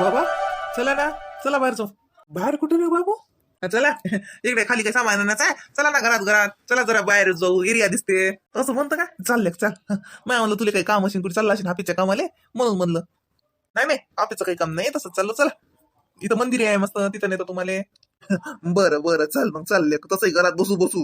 बाबा चला ना चला बाहेर जाऊ. बाहेर कुठे ना बाबू? चला. इकडे खाली काही सामान आणायचं आहे. चला ना घरात घरात. चला जरा बाहेर जाऊ. एरिया दिसते. असं म्हणतं का? चालले चाल. मी म्हणलं तुला काही काम असेल कुठे? चालला असेल हापीच्या कामाले? म्हणून म्हणलं नाही नाही हापीचं काही काम नाही. तसं चाललं चला. इथं मंदिर आहे मस्त. तिथं नेतो तुम्हाला. बरं बरं चल मग चालले तसंही घरात बसू बसू.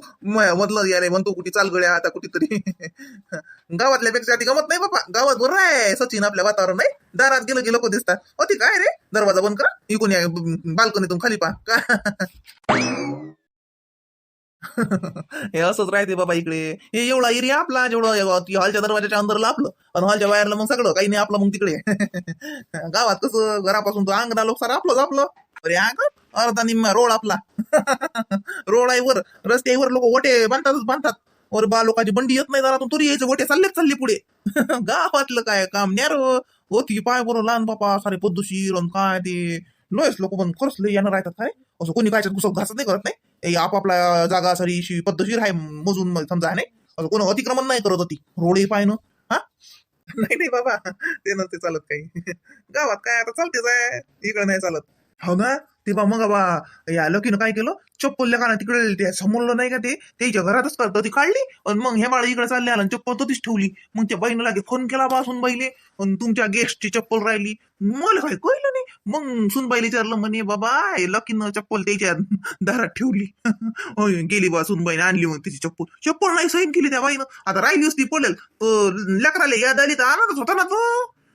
मधलं याने म्हणतो कुठे चाल गड्या आता कुठेतरी. गावातल्या पेक्षा ती गमत नाही बाबा. गावात बरं आहे सचिन आपल्या वातावरण नाही. दारात गेलं की लोक दिसतात. हो काय रे? दरवाजा बंद करा. इकून या बाल्कनीतून खाली पा का? हे असंच राहते बाबा इकडे. हे एवढा एरिया आपला जेवढं हॉलच्या दरवाजाच्या अंदरला आपलं. आणि हॉलच्या बाहेरला मग सगळं. काही नाही आपलं मग तिकडे. गावात कसं घरापासून तो अंगणा लोक सारा आपलंच आपलं. अरे अंगण अर्धा निम्मा रोड आपला. रोड आहे वर रस्त्यावर लोक ओटे बांधतातच बांधतात. वर बा लोकांची बंडी येत नाही दारातून तरी यायचं ओटे चाललेच चालले पुढे. गावातलं काय काम न्यार? होती पाय बरं लहान बापा सारे पद्धतशीर काय ते. लोयस लोक पण खरंच लय येणार राहतात काय असं कोणी कायच्यात घुसव घासत नाही करत नाही. आपापला आपापल्या जागा सारी पद्धतशीर आहे मोजून समजा नाही. असं कोण अतिक्रमण नाही करत होती. रोडही पाय ना. हा? नाही नाही बाबा. ते नसते चालत काही. गावात काय आता चालतेच आहे. इकडे नाही चालत. हो ना? ते बा मग बा या लकीनं काय केलं? चप्पल का तिकडे ते समोरलं नाही का ते? त्याच्या घरातच करतं ती काढली आणि मग हे बाळ इकडे चालले आला आणि चप्पल तोच ठेवली. मग त्या बहिणीला लागे फोन केला बा सुनबाईले आणि तुमच्या गेस्टची चप्पल राहिली. मला काय कळलं नाही. मग सुनबाईला विचारलं म्हणे बाबा लकीनं चप्पल त्याच्या दारात ठेवली. गेली बा सुनबाईने आणली मग तिची चप्पल. चप्पल नाही सैन केली त्या बाईनं. आता राहिली असती पडेल. लेकराला याद आली तर आणतच होता ना तो.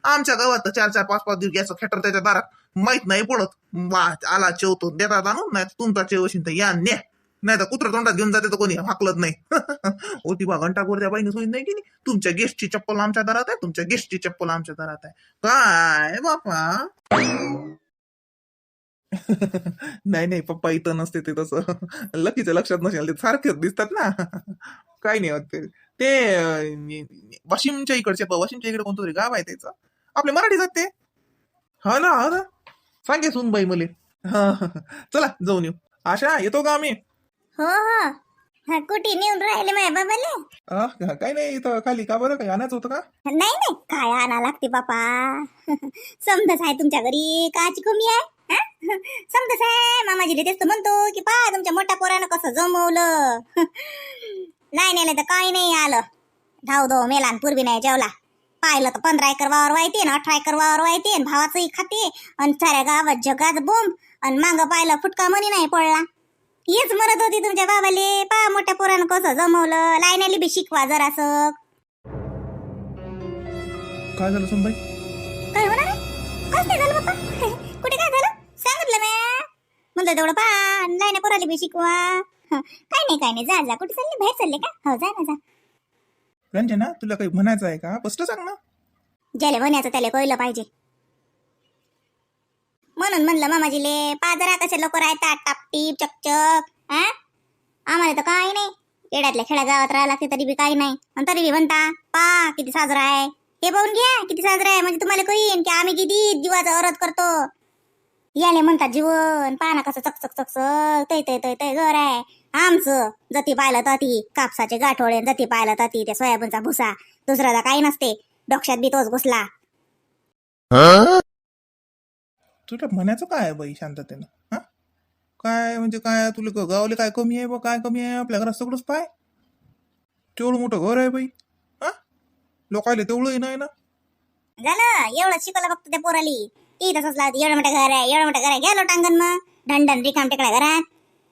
आमच्या गावात चार चार पाच पाच दिवस गॅस खेटर त्याच्या दारात. माहीत नाही पडत. वा आला चेवतो देतात आणून नाही तुमचा चेव असेल तर या न्या. नाही तर कुत्र तोंडात घेऊन जाते तर कोणी हाकलत नाही. होती बा घंटाभर त्या बाईने सोयी नाही की नाही? तुमच्या गेस्टची चप्पल आमच्या दारात आहे तुमच्या गेस्टची चप्पल आमच्या दारात आहे. काय बापा? नाही नाही पप्पा इथं नसते ते तसं. लकीच्या लक्षात नसेल ते सारखेच दिसतात ना. काही नाही होत ते. ते वाशिमच्या इकडचे वाशिमच्या इकडे कोणतं तरी गाव आहे त्याचं. आपले मराठी जात ते. हा ना हा ना. सांगे सुनबाई मले. हा हा, हा. चला जाऊन येऊ. आशा येतो का आम्ही? हो हो. हा कुठे नेऊन राहिले माझ्या बाबाले? आ, काही नाही इथं खाली का बरं? काही आणायचं होतं का? नाही नाही. काय आणा लागते बापा? समजच आहे तुमच्या घरी काची कमी आहे? हा? आहे. मामाजीले तेच तर म्हणतो की पा तुमच्या मोठ्या पोरानं कसं जमवलं. नाही नेलं तर काही नाही आलं. धाव धाव मेला आणि पूर्वी नाही जेवला. पाहिलं तर पंधरा एकर वावर वाहते ना अठरा एकर वावर वाहते आणि भावाचंही खाते आणि साऱ्या गावात जगात बोंब. आणि मांग पाहिलं फुटका मनी नाही पडला. हेच म्हणत होती तुमच्या बाबाले पा मोठ्या पोरानं कसं जमवलं. लायनाली बी शिकवा जरासं. काय झालं सुनबाई? काय होणार नाही झालं बाप्पा? कुठे काय झालं? सांगितलं मी म्हणलं तेवढं पा नाही पोराली बी शिकवा. हं, काय नाही काय नाही. जा जा. कुठे चालले? बाहेर चालले का? हो जा ना जा. रंजना तुला काही म्हणायचं आहे का? स्पष्ट सांग ना. ज्याला म्हणायचं त्याला कळलं पाहिजे. म्हणून म्हणलं मामाजीले पाजरा कसे लोक राहतात? टापटीप चकचक हा आम्हाला तर काही नाही. येड्यातल्या खेड्या गावात राहायला लागते तरी बी काही नाही. आणि तरी बी म्हणता पा किती साजरा आहे. हे पाहून घ्या किती साजरा आहे. म्हणजे तुम्हाला कळीन की आम्ही किती जीवाचा अरद करतो. याले म्हणतात जीवन पाना कसं चकचक चकचक तय तय तय तय घर आहे. आमचं. जती पाहिलं तती कापसाचे गाठोडे जती पाहिलं तती त्या सोयाबीनचा भुसा. दुसऱ्याला काही नसते. डोक्यात बी तोच घुसला. तुला म्हणायचं काय बाई शांततेनं? हा? काय म्हणजे काय? तुला गावाला काय कमी आहे बा? काय कमी आहे? आपल्या घरात सगळंच पाय? तेवढं मोठं घर आहे बाई. हा? लोकायला तेवढंही नाही ना? झालं. एवढं शिकवलं फक्त त्या पोराली. ती तसंच लावते. एवढं मोठं घर आहे. एवढं मोठं घर आहे. गेलो टांगण मग. ढंढन रिकाम टेकड्या घरात.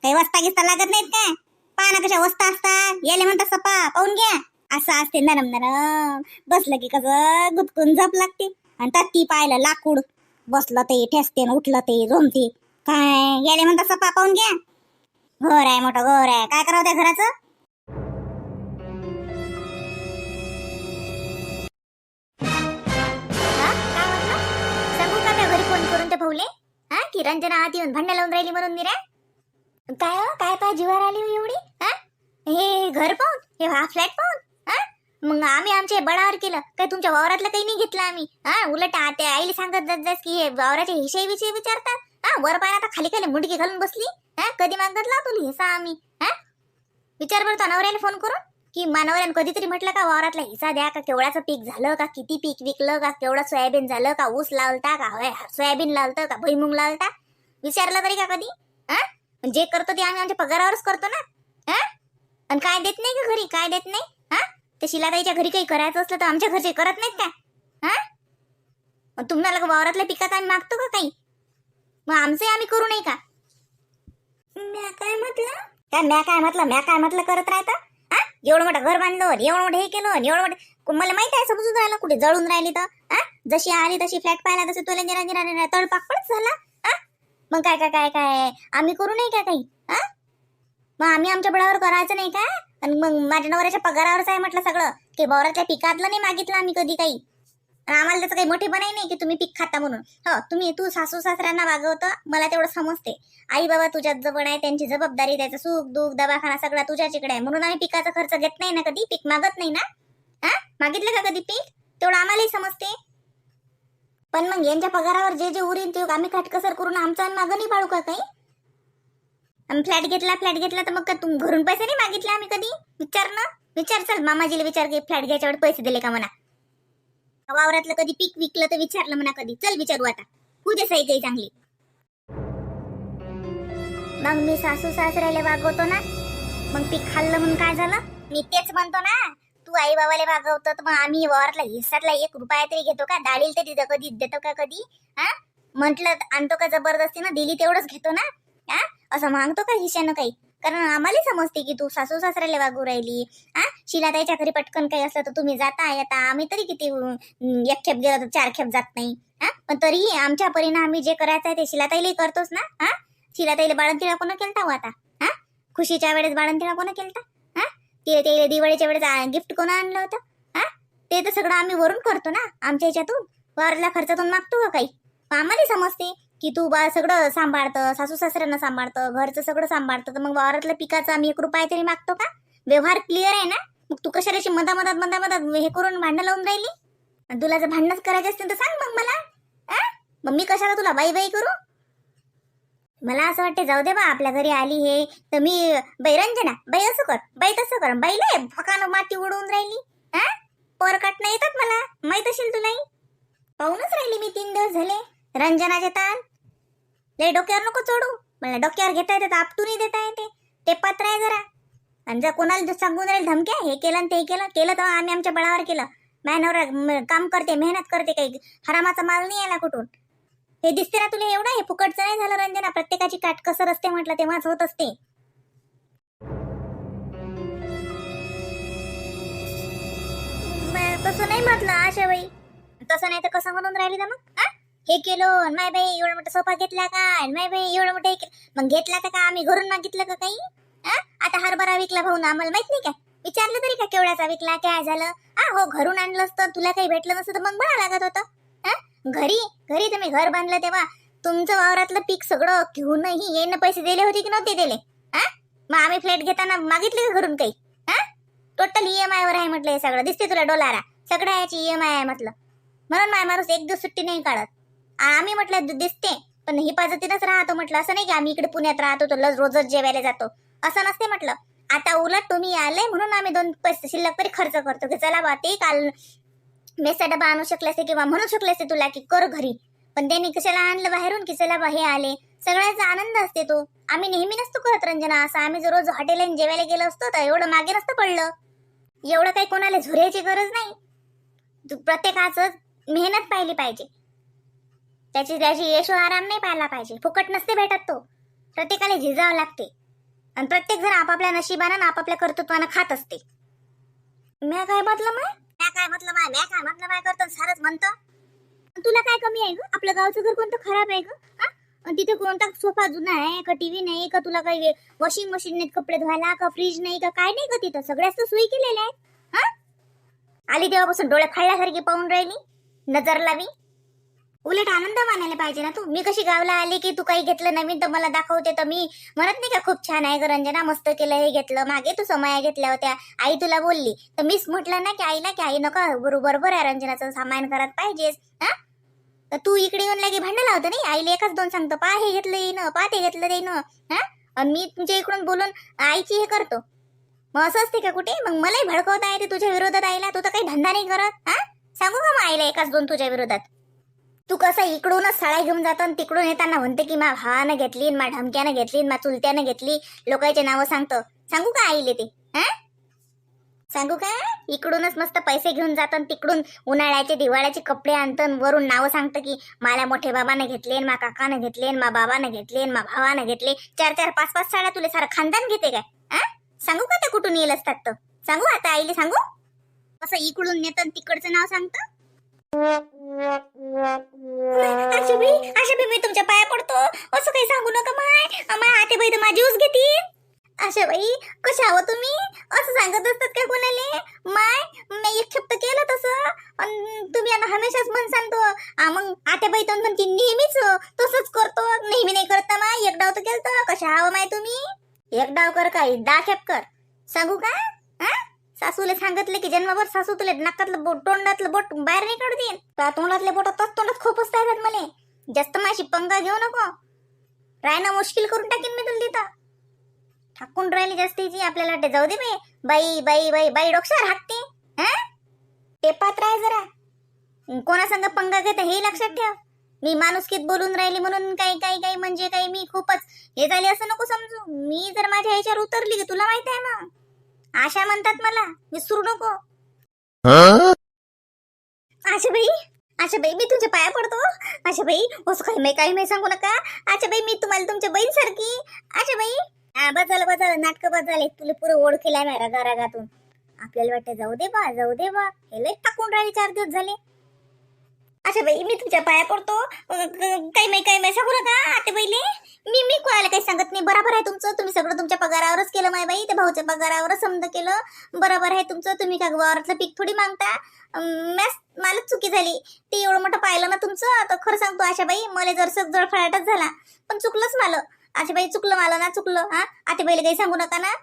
काही वस्ता गिस्ता लागत नाहीत काय? पाना कशा वस्ता असतात? याले म्हणतात सपा पाहून घ्या. असं असते नरम नरम. बसलं की कसं गुदकून झप लागते. आणि तत्ती ती पाहिलं लाकूड. बसलं ते ठेसते उठलं ते झोमते. काय? याले म्हणतात सपा पाहून घ्या. घर आहे मोठं घर आहे. काय करावं त्या घराचं? सांगू का त्या घरी फोन करून ते भाऊले? हा? की रंजना आत येऊन भांडण लावून राहिली म्हणून निरा काय हो? काय पाय जीवर आली हो एवढी? हा? हे घर पाहून? हे हा फ्लॅट पाहून? हा? मग आम्ही आमच्या बळावर केलं. काय तुमच्या वावरातलं काही नाही घेतलं आम्ही. हा? उलट त्या आईला सांगत जात जास की हे वावराचे हिशे विषयी विचारतात. हा? वर पाय आता खाली खाली मुंडकी घालून बसली. हा? कधी मागत ला तुला हिसा आम्ही. हा? विचार बरं तो नवऱ्याला फोन करून. की मानवऱ्यानं कधीतरी म्हटलं का वावरातला हिसा द्या का? केवढाचं पीक झालं का? किती पीक विकलं का? केवढं सोयाबीन झालं का? ऊस लावलता का? होय, सोयाबीन लावलं का? भुईमुंग लावलता? विचारलं तरी का कधी? हा? जे करतो ते आम्ही आमच्या पगारावरच करतो ना? हा? आणि काय देत नाही का घरी? काय देत नाही? हा? ते शिलाताईच्या घरी काही करायचं असलं तर आमच्या घरचे करत नाहीत का? हा? मग तुम्हाला वावरातल्या पिकात आम्ही मागतो का काही? मग आमचंही आम्ही करू नाही का? म्या काय म्हटलं? काय म्या काय म्हटलं? म्या काय म्हटलं करत राहतं? हा? एवढं मोठं घर बांधलं एवढं मोठं हे केलं एवढं मोठं मला माहीत आहे समजून राहिलं कुठे? जळून राहिली तर हा? जशी आली तशी फ्लॅट पाहिला तशी तुला निरा निरा निरा तळपाकपडच झाला. मग काय काय काय काय? आम्ही करू नाही का काही? हा? मग आम्ही आमच्या बळावर करायचं नाही का? आणि मग माझ्या नवऱ्याच्या पगारावरच आहे म्हटलं सगळं. की बौरातल्या पिकातलं नाही मागितलं आम्ही कधी काही. आम्हाला त्याचं काही मोठेपणाही बनाई नाही की तुम्ही पीक खाता म्हणून. हो तुम्ही तू सासू सासऱ्यांना वागवतं मला तेवढं समजते. आई बाबा तुझ्यात जवळ आहे त्यांची जबाबदारी त्याचं सुख दुःख दवाखाना सगळा तुझ्या इकडे आहे. म्हणून आम्ही पिकाचा खर्च घेत नाही ना कधी? पीक मागत नाही ना? हा? मागितलं का कधी पीक? तेवढं आम्हालाही समजते. पण मग यांच्या पगारावर जे जे उरीन ते आम्ही काटकसर करून आमचं मागं नाही पाळू का काही? आम्ही फ्लॅट घेतला फ्लॅट घेतला तर मग का तुम घरून पैसे नाही मागितले आम्ही कधी? विचार ना. विचार चल मामाजीला विचार की फ्लॅट घ्यायच्या पैसे दिले का म्हणा. वावरातलं कधी पीक विकलं तर विचारलं म्हणा कधी. चल विचारू आता. पूजे सही काही चांगली. मग मी सासू सासऱ्याला वागवतो ना. मग पीक खाल्लं म्हणून काय झालं? मी तेच म्हणतो ना. आई बाबाला वागवतो मग आम्ही वावरातला हिस्सातला एक रुपया तरी घेतो का? दाडील ते तिथं कधी देतो का कधी? हा? म्हंटल आणतो का जबरदस्ती ना? दिली तेवढंच घेतो ना? हा? असं मागतो का हिशानं काही? कारण आम्हाला समजते की तू सासू सासऱ्याला वागू राहिली. हा? शिलाताईच्या घरी पटकन काही असलं तर तुम्ही जाता येता. आम्ही तरी किती एक खेप गेलो तर चार खेप जात नाही. हा? पण तरीही आमच्या परीनं आम्ही जे करायचं आहे ते शिलाताईलाही करतोच ना? हा? शिलाताईला बाळंतिळा कोणा केलता हो आता? हा? खुशीच्या वेळेस बाळंतिळा कोणा केलता? ते ते दिवाळीच्या वेळेस गिफ्ट कोण आणलं होतं? हा ते तर सगळं आम्ही वरून करतो ना आमच्या ह्याच्यातून वारला खर्चातून मागतो का काही? आम्हाला समजते की तू बा सगळं सांभाळतं सासू सासऱ्यांना सांभाळतं घरचं सगळं सांभाळतं तर मग वावरातल्या पिकाचं आम्ही एक रुपया तरी मागतो का? व्यवहार क्लिअर आहे ना? मग तू कशाला मधा मधात मधा मधात हे करून भांडणं लावून राहिली? तुला जर भांडणच करायचे असतील तर सांग मग मला. मग मी कशाला तुला बाई बाई करू? मला असं वाटते जाऊ दे बा आपल्या घरी आली हे. तर मी बाई रंजना बाई असं कर बाई तसं कर. बाई लय फकानं माती उडवून राहिली. हा? पोर काटणं येतात मला. माहीत असेल तुलाही पाहूनच राहिली मी तीन दिवस झाले. रंजनाचे ताण. लय डोक्यावर नको चढू मला डोक्यावर घेता येते तर आपटूनही देता येते. ते पात्र आहे जरा. आणि जर कोणाला जर सांगून राहील धमक्या हे केलं आणि ते केलं केलं तर आम्ही आमच्या बळावर केलं. मॅनवर काम करते मेहनत करते काही. हरामाचा माल नाही आला कुठून? हे दिसते ना तुला एवढं? हे फुकटचं नाही झालं रंजना. प्रत्येकाची काटकसर असते म्हटलं तेव्हाच होत असते. तसं नाही म्हटलं आशा बाई तसं नाही तर कसं म्हणून राहिली ना मग? हे? केलं. माय बाई एवढा मोठा सोफा घेतला का? माय बाई एवढं मोठं मग घेतला का आम्ही घरून मागितलं का काही? आता हरभरा विकला भाऊ ना आम्हाला माहीत नाही काय विचारलं तरी का केवढ्याचा विकला काय झालं? आ हो घरून आणलं असतं तुला काही भेटलं नसतं तर मग बळा लागत होतं. घरी? घरी तुम्ही घर बांधलं तेव्हा तुमचं वावरातलं पीक सगळं घेऊनही येणं पैसे दिले होते की नव्हते दिले? हा? मग आम्ही फ्लॅट घेताना मागितले का घरून काही? हा? टोटल ईएमआय वर आहे म्हटलं हे सगळं. दिसते तुला डोलारा? सगळं याची ईएमआय आहे म्हटलं. म्हणून माय माणूस एक दिवस सुट्टी नाही काढत. आम्ही म्हटलं दिसते पण हिफाजतीनच राहतो म्हटलं. असं नाही की आम्ही इकडे पुण्यात राहतो तर रोजच जेवायला जातो. असं नसते म्हटलं. आता उलट तुम्ही आले म्हणून आम्ही दोन पैसे शिल्लक तरी खर्च करतो. की चला बा ते काल मेसा डबा आणू शकले असते किंवा म्हणू शकले असते तुला की कर घरी. पण त्यांनी कशाला आणलं बाहेरून की बा हे आले. सगळ्याचा आनंद असते तो. आम्ही नेहमी नसतो करत रंजना. असं आम्ही जर रोज हॉटेल जेवायला गेलो असतो तर एवढं मागे नसतं पडलं. एवढं काही कोणाला झुऱ्याची गरज नाही. तू प्रत्येकाचं मेहनत पाहिली पाहिजे. त्याची त्याची यशो आराम नाही पाहायला पाहिजे. फुकट नसते भेटत तो. प्रत्येकाला झिजावं लागते. आणि प्रत्येक जण आपापल्या नशिबानं आपापल्या कर्तृत्वानं खात असते. मी काय म्हटलं मग म्या काय म्हटलं माय म्या काय म्हटलं माय करतो? सारच म्हणतो. तुला काय कमी आहे ग? आपलं गावचं घर कोणतं खराब आहे ग? आणि तिथे कोणता सोफा जुना आहे का टीव्ही नाही का तुला काही वॉशिंग मशीन नाही कपडे धुवायला का फ्रीज नाही का काय नाही का तिथं? सगळ्याच तर सोयी केलेल्या आहेत. हा? आली तेव्हापासून डोळे फाळल्यासारखी पाहून राहिली नजर लावी. उलट आनंद मानायला पाहिजे ना तू. मी कशी गावला आली की तू काही घेतलं नवीन तर मला दाखवते तर मी. म्हणत नाही का खूप छान आहे ग रंजना मस्त केलं हे घेतलं. मागे तू समया घेतल्या होत्या. आई तुला बोलली. तर मीच म्हटलं ना की आईला की आई नका बरोबर आहे रंजनाचं सामान करत पाहिजेस हा? तर तू इकडे येऊन लागे भांडण लावतं नाही? आईला एकच दोन सांगतो पा हे घेतलं येईन पा ते घेतलं येईन हा? मी तुमच्या इकडून बोलून आईची हे करतो. मग असं असते का कुठे? मग मलाही भडकवता येते तुझ्या विरोधात आईला. तू तर काही धंदा नाही करत. हा? सांगू का मग आईला एकाच दोन तुझ्या विरोधात? तू कसं इकडूनच सळा घेऊन जातो आणि तिकडून येताना म्हणते की मा भावानं घेतली मा ढमक्यानं घेतली मा चुलत्यानं घेतली. लोकांचे नावं सांगतो. सांगू का आईले ते? हा? सांगू का? इकडूनच मस्त पैसे घेऊन जातो तिकडून उन्हाळ्याचे दिवाळ्याचे कपडे आणतं वरून नावं सांगतं की मला मोठे बाबानं घेतले मा काकानं घेतले मा बाबानं घेतले मा भावानं घेतले. चार चार पाच पाच साड्या तुला सारं खानदान घेते काय? हा? सांगू का ते कुठून येईल असतात तर सांगू आता आईले सांगू? असं इकडून नेतं तिकडचं नाव सांगतं? आशाबाई आशाबाई मी तुमच्या पाया पडतो. असं काही सांगू नका माय. माय आतेबाई तर माझी ऊस घेतील. आशाबाई कशा हवं तुम्ही? असं सांगत असतात का कोणाले? माय मी एक शब्द केलं तसं. तुम्ही आता हमेशाच म्हण सांगतो. मग आते बाई तर म्हणते नेहमीच तसंच करतो. नेहमी नाही करता माय. एक डाव तर केलं कशा हवं माय तुम्ही? एक डाव कर काय दहा खेप कर. सांगू का? हा सासूला सांगितले की जन्मभर सासू तुला नाकातलं बोट तोंडातलं बोट बाहेर नाही काढू देईन तुला तोंडातले बोट तोच तोंडात खूपच येतात मला जास्त माझी पंगा घेऊ नको. रायना मुश्किल करून टाकीन मी तुला तिथं. ठाकून राहिली जास्तीची आपल्याला वाटते जाऊ दे मी बाई बाई बाई बाई डोक्यावर हाकते. हा? टेपात आहे जरा. कोणासंग पंगा घेत हे लक्षात ठेव. मी माणुसकीत बोलून राहिली म्हणून काही काही काही म्हणजे काही मी खूपच हे झाले असं नको समजू. मी जर माझ्या ह्याच्यावर उतरली की तुला माहीत आहे मग. आशा म्हणतात मला विसरू नको. आशाबाई आशाबाई मी तुमच्या पाया पडतो. आशाबाई असं काही मी काही नाही सांगू नका. आशाबाई मी तुम्हाला तुमच्या बहीण सारखी आशाबाई. हा बस झालं बस झालं नाटकं बस झाले. तुला पुरं ओळखीला आहे रगा रगातून आपल्याला वाटतं जाऊ दे बा जाऊ दे बा. हे लय टाकून राहिले चार दिवस झाले. अच्छा बाई मी तुमच्या पाया पडतो. काही नाही काही नाही सांगू नका आता पहिले मी मी कोणाला काही सांगत नाही. बरोबर आहे तुमचं. तुम्ही सगळं तुमच्या पगारावरच केलं माय बाई त्या भाऊच्या पगारावर समजा केलं. बरोबर आहे तुमचं तुम्ही का वावरातलं पीक थोडी मागता? मॅस मलाच चुकी झाली. ते एवढं मोठं पाहिलं ना तुमचं तर खरं सांगतो आशा बाई मला जर जळफळाटच झाला पण चुकलंच मला. आशा बाई चुकलं मला ना चुकलं हा? आता काही सांगू नका ना?